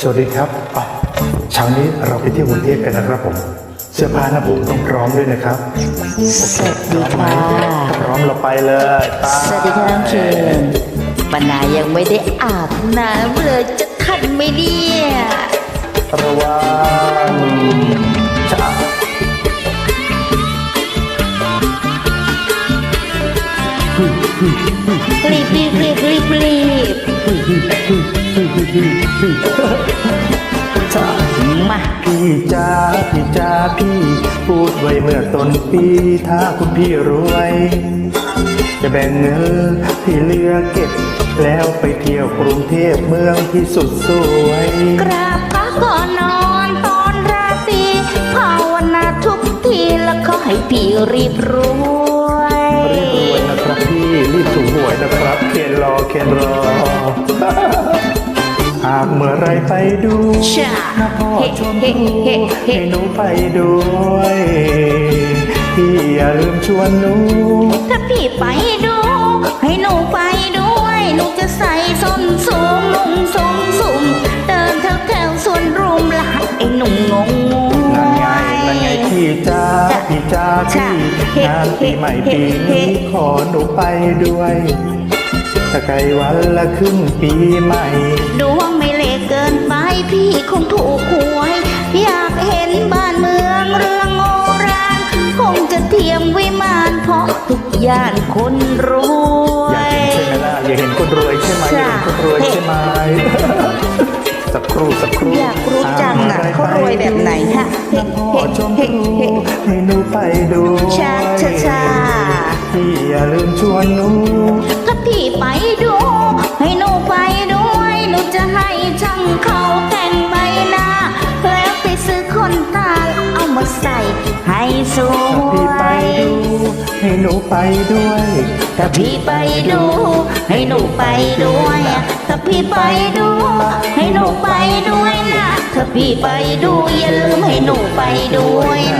สวัสดีครับอะเช้านี้เราไปเที่ยวกรุงเทพกันนะครับผม เสื้อผ้าหนะผมต้องพร้อมด้วยนะครับสวัสดีค่ะถ้าพร้อมเราไปเลยไปสวัสดีค่ะน้องเคนปนายังไม่ได้อาบน้ำเลยจะทันไหมเนี่ยระวังจะรีบรีบรีบรีบรีบจะ มาพี่จ้าพี่จ้าพี่ พูดไว้เมื่อต้นปี ถ้าคุณพี่รวย จะแบ่งเงินที่เหลือเก็บ แล้วไปเที่ยวกรุงเทพเมืองที่สุดสวย กราบพระก่อนนอนตอนราตรีภาวนาทุกทีแล้วขอให้พี่รีบรวยรีบรวยนะครับพี่รีบถูกหวยนะครับเคนรอเคนรอหากเมื่อไรไปดูช่านะพ่อเฮ้ชมเฮ้พูเฮ้เฮ้ให้หนูไปด้วยพี่อย่าลืมชวนหนู ถ้าพี่ไปดู ให้หนูไปด้วย หนูจะใส่ส้นสูงนุ่งทรงสุ่มเดินแถวแถวๆสวนรุมละไอ้หนุ่มงงงงนั่นไงนั่นไงพี่จ้าจ้ะพี่จ้าจ้ะพี่งานปีใหม่เฮ้ปีเฮ้นี้ขอหนูไปด้วย ถ้าไกลวันละครึ่งปีใหม่ดวง พี่คงถูกหวย อยากเห็นบ้านเมืองเรื่องโอรานคงจะเทียมวิมานเพราะทุกย่านคนรวอยากย เห็นใช่ไหมล่ะอยากเห็นคนรวยใช่ไหมอยากเห็นคนรวยใช่ไหม สักครู่สักครู่อยากรู้จังน่ะหเขารวยแบบไหนฮะเฮ้พ่อเฮ้ชมเฮ้พูเฮ้ ให้หนูไปดูชาชาชา พี่อย่าลืมชวนหนู นตาเอามาใส่ให้สวพี่ไปยดู ให้หนูไปด้วย ถ้าพี่ไปดู ให้หนูไปด้วยถ้าพี่ไปดู ให้หนูไปด้วยนะถ้าพี่ไปดูอย่าลืมให้หนูไปด้วยนะ